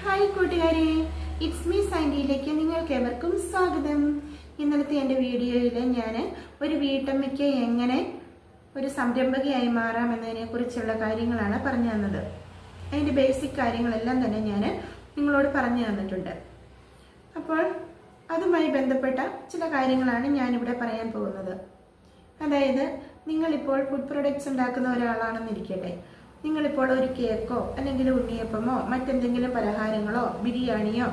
Hi കൂട്ടുകാരെ it's me സൈൻഡിയിലേക്ക് നിങ്ങൾക്ക് ഏവർക്കും സ്വാഗതം. ഇന്നലത്തെ എന്റെ വീഡിയോയിൽ ഞാൻ ഒരു വീട്ടമ്മയ്ക്ക് എങ്ങനെ ഒരു സംരംഭകയായി മാറാമെന്നതിനെ കുറിച്ചുള്ള കാര്യങ്ങളാണ് പറഞ്ഞു തന്നത്. അതിന്റെ ബേസിക് കാര്യങ്ങളെല്ലാം തന്നെ ഞാൻ നിങ്ങളോട് പറഞ്ഞു തന്നിട്ടുണ്ട്. അപ്പോൾ അതുമായി ബന്ധപ്പെട്ട ചില കാര്യങ്ങളാണ് ഞാനിവിടെ പറയാൻ പോകുന്നത്. അതായത് നിങ്ങളിപ്പോൾ ഫുഡ് പ്രൊഡക്ട്സ് ഉണ്ടാക്കുന്ന ഒരാളാണെന്നിരിക്കട്ടെ. നിങ്ങളിപ്പോൾ ഒരു കേക്കോ അല്ലെങ്കിൽ ഉണ്ണിയപ്പമോ മറ്റെന്തെങ്കിലും പലഹാരങ്ങളോ ബിരിയാണിയോ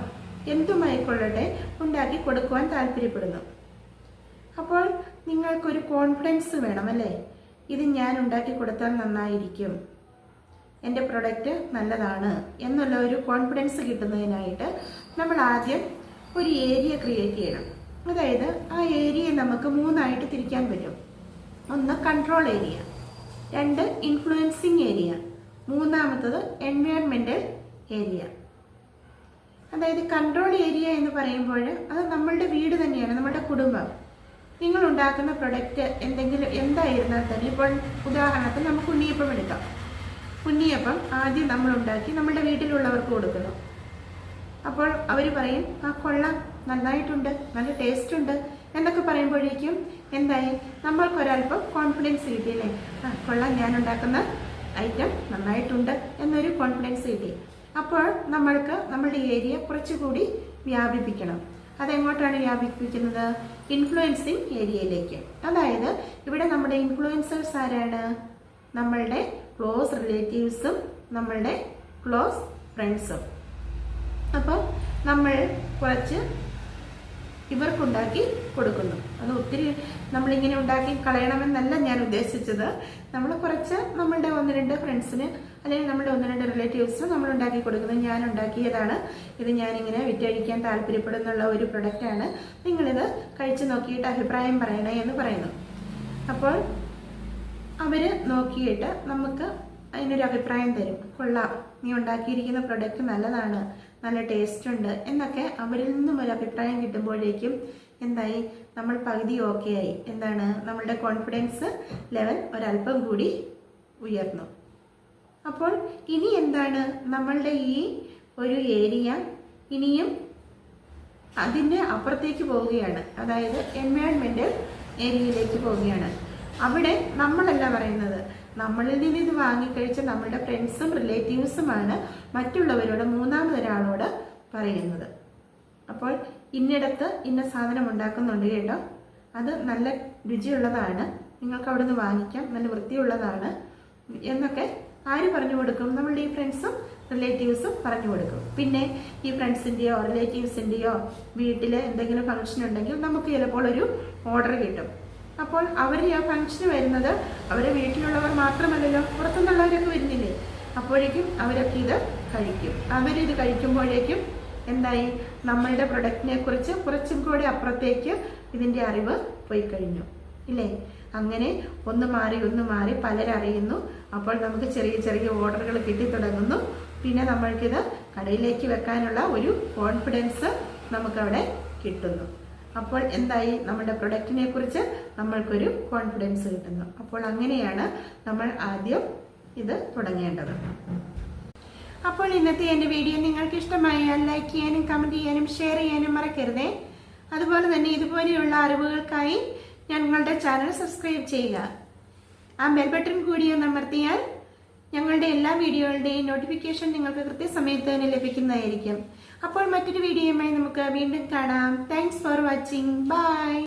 എന്തുമായിക്കൊള്ളട്ടെ ഉണ്ടാക്കി കൊടുക്കുവാൻ താല്പര്യപ്പെടുന്നു. അപ്പോൾ നിങ്ങൾക്കൊരു കോൺഫിഡൻസ് വേണം അല്ലേ? ഇത് ഞാൻ ഉണ്ടാക്കി കൊടുത്താൽ നന്നായിരിക്കും. എന്റെ പ്രൊഡക്റ്റ് നല്ലതാണ് എന്നുള്ള ഒരു കോൺഫിഡൻസ് കിട്ടുന്നതിനായിട്ട് നമ്മൾ ആദ്യം ഒരു ഏരിയ ക്രിയേറ്റ് ചെയ്യണം. അതായത് ആ ഏരിയ നമുക്ക് മൂന്നായിട്ട് തിരിക്കാൻ പറ്റും. ഒന്ന് കൺട്രോൾ ഏരിയ രണ്ട് ഇൻഫ്ലുവൻസിങ് ഏരിയ മൂന്നാമത്തത് എൻവയോൺമെന്റൽ ഏരിയ അതായത് കൺട്രോൾ ഏരിയ എന്ന് പറയുമ്പോൾ അത് നമ്മളുടെ വീട് തന്നെയാണ് നമ്മുടെ കുടുംബം. നിങ്ങൾ ഉണ്ടാക്കുന്ന പ്രൊഡക്റ്റ് എന്തെങ്കിലും എന്തായിരുന്നാൽ തന്നെ ഇപ്പോൾ ഉദാഹരണത്തിന് നമുക്ക് ഉണ്ണിയപ്പം എടുക്കാം. ഉണ്ണിയപ്പം ആദ്യം നമ്മൾ ഉണ്ടാക്കി നമ്മുടെ വീട്ടിലുള്ളവർക്ക് കൊടുക്കുന്നു അപ്പോൾ അവർ പറയും ആ കൊള്ളാം. നന്നായിട്ടുണ്ട്. നല്ല ടേസ്റ്റ് ഉണ്ട് എന്നൊക്കെ പറയുമ്പോഴേക്കും എന്തായി? നമ്മൾക്കൊരല്പം കോൺഫിഡൻസ് കിട്ടിയല്ലേ ആ കൊള്ളാം. ഞാൻ ഉണ്ടാക്കുന്ന ഐറ്റം നന്നായിട്ടുണ്ട് എന്നൊരു കോൺഫിഡൻസ് കിട്ടി. അപ്പോൾ നമ്മൾക്ക് നമ്മുടെ ഏരിയ കുറച്ചുകൂടി വ്യാപിപ്പിക്കണം. അതെങ്ങോട്ടാണ് വ്യാപിപ്പിക്കുന്നത്? ഇൻഫ്ലുവൻസിങ് ഏരിയയിലേക്ക് അതായത് ഇവിടെ നമ്മുടെ ഇൻഫ്ലുവൻസേഴ്സ് ആരാണ്? നമ്മളുടെ ക്ലോസ് റിലേറ്റീവ്സും നമ്മളുടെ ക്ലോസ് ഫ്രണ്ട്സും അപ്പം നമ്മൾ കുറച്ച് ഇവർക്കുണ്ടാക്കി കൊടുക്കുന്നു. അത് ഒത്തിരി നമ്മളിങ്ങനെ ഉണ്ടാക്കി കളയണമെന്നല്ല ഞാൻ ഉദ്ദേശിച്ചത്. നമ്മൾ കുറച്ച് നമ്മളുടെ ഒന്ന് രണ്ട് ഫ്രണ്ട്സിന് അല്ലെങ്കിൽ നമ്മുടെ ഒന്ന് രണ്ട് റിലേറ്റീവ്സിന് നമ്മൾ ഉണ്ടാക്കി കൊടുക്കുന്നത് ഞാൻ ഉണ്ടാക്കിയതാണ്. ഇത് ഞാനിങ്ങനെ വിറ്റഴിക്കാൻ താല്പര്യപ്പെടുന്നുള്ള ഒരു പ്രൊഡക്റ്റാണ് നിങ്ങളിത് കഴിച്ച് നോക്കിയിട്ട് അഭിപ്രായം പറയണേ എന്ന് പറയുന്നു. അപ്പോൾ അവർ നോക്കിയിട്ട് നമുക്ക് അതിനൊരു അഭിപ്രായം തരും. കൊള്ളാം നീ ഉണ്ടാക്കിയിരിക്കുന്ന പ്രൊഡക്റ്റ് നല്ലതാണ് നല്ല ടേസ്റ്റ് ഉണ്ട് എന്നൊക്കെ അവരിൽ നിന്നും ഒരു അഭിപ്രായം കിട്ടുമ്പോഴേക്കും എന്തായി? നമ്മൾ പകുതി ഓക്കെ ആയി. എന്താണ്? നമ്മളുടെ കോൺഫിഡൻസ് ലെവൽ ഒരല്പം കൂടി ഉയർന്നു. അപ്പോൾ ഇനി എന്താണ്? നമ്മളുടെ ഈ ഒരു ഏരിയ ഇനിയും അതിന്റെ അപ്പുറത്തേക്ക് പോവുകയാണ്. അതായത് എൻവയോൺമെന്റൽ ഏരിയയിലേക്ക് പോവുകയാണ്. അവിടെ നമ്മളല്ല പറയുന്നത്. നമ്മളിൽ നിന്ന് ഇത് വാങ്ങിക്കഴിച്ച നമ്മളുടെ ഫ്രണ്ട്സും റിലേറ്റീവ്സുമാണ് മറ്റുള്ളവരോട് മൂന്നാമതൊരാളോട് പറയുന്നത്. അപ്പോൾ ഇന്നിടത്ത് ഇന്ന സാധനം ഉണ്ടാക്കുന്നുണ്ട് കേട്ടോ. അത് നല്ല രുചിയുള്ളതാണ്. നിങ്ങൾക്ക് അവിടുന്ന് വാങ്ങിക്കാം. നല്ല വൃത്തിയുള്ളതാണ്. എന്നൊക്കെ ആര് പറഞ്ഞു കൊടുക്കും? നമ്മളുടെ ഈ ഫ്രണ്ട്സും റിലേറ്റീവ്സും പറഞ്ഞു കൊടുക്കും. പിന്നെ ഈ ഫ്രണ്ട്സിന്റെയോ റിലേറ്റീവ്സിന്റെയോ വീട്ടിൽ എന്തെങ്കിലും ഫംഗ്ഷൻ ഉണ്ടെങ്കിൽ നമുക്ക് ചിലപ്പോൾ ഒരു ഓർഡർ കിട്ടും. അപ്പോൾ അവർ ആ ഫംഗ്ഷന് വരുന്നത് അവരെ വീട്ടിലുള്ളവർ മാത്രമല്ലല്ലോ പുറത്തുനിന്നുള്ളവരൊക്കെ വരുന്നില്ലേ? അപ്പോഴേക്കും അവരൊക്കെ ഇത് കഴിക്കും. അവരിത് കഴിക്കുമ്പോഴേക്കും എന്തായി? നമ്മളുടെ പ്രൊഡക്റ്റിനെ കുറിച്ച് കുറച്ചും കൂടി അപ്പുറത്തേക്ക് ഇതിന്റെ അറിവ് പോയി കഴിഞ്ഞു. ഇല്ലേ? അങ്ങനെ ഒന്ന് മാറി ഒന്ന് മാറി പലരറിയുന്നു അപ്പോൾ നമുക്ക് ചെറിയ ചെറിയ ഓർഡറുകൾ കിട്ടി തുടങ്ങുന്നു. പിന്നെ നമ്മൾക്കിത് കടയിലേക്ക് വെക്കാനുള്ള ഒരു കോൺഫിഡൻസ് നമുക്കവിടെ കിട്ടുന്നു. അപ്പോൾ എന്തായി? നമ്മുടെ പ്രൊഡക്റ്റിനെ കുറിച്ച് നമ്മൾക്കൊരു കോൺഫിഡൻസ് കിട്ടുന്നു. അപ്പോൾ അങ്ങനെയാണ് നമ്മൾ ആദ്യം ഇത് തുടങ്ങേണ്ടത്. അപ്പോൾ ഇന്നത്തെ എന്റെ വീഡിയോ നിങ്ങൾക്ക് ഇഷ്ടമായാൽ ലൈക്ക് ചെയ്യാനും കമന്റ് ചെയ്യാനും ഷെയർ ചെയ്യാനും മറക്കരുതേ. അതുപോലെ തന്നെ ഇതുപോലെയുള്ള അറിവുകൾക്കായി ഞങ്ങളുടെ ചാനൽ സബ്സ്ക്രൈബ് ചെയ്യുക. ആ ബെൽ കൂടി ഒന്ന് അമർത്തിയാൽ ഞങ്ങളുടെ എല്ലാ വീഡിയോകളുടെയും നോട്ടിഫിക്കേഷൻ നിങ്ങൾക്ക് കൃത്യസമയത്ത് തന്നെ ലഭിക്കുന്നതായിരിക്കും. അപ്പോൾ മറ്റൊരു വീഡിയോയുമായി നമുക്ക് വീണ്ടും കാണാം. Thanks for watching bye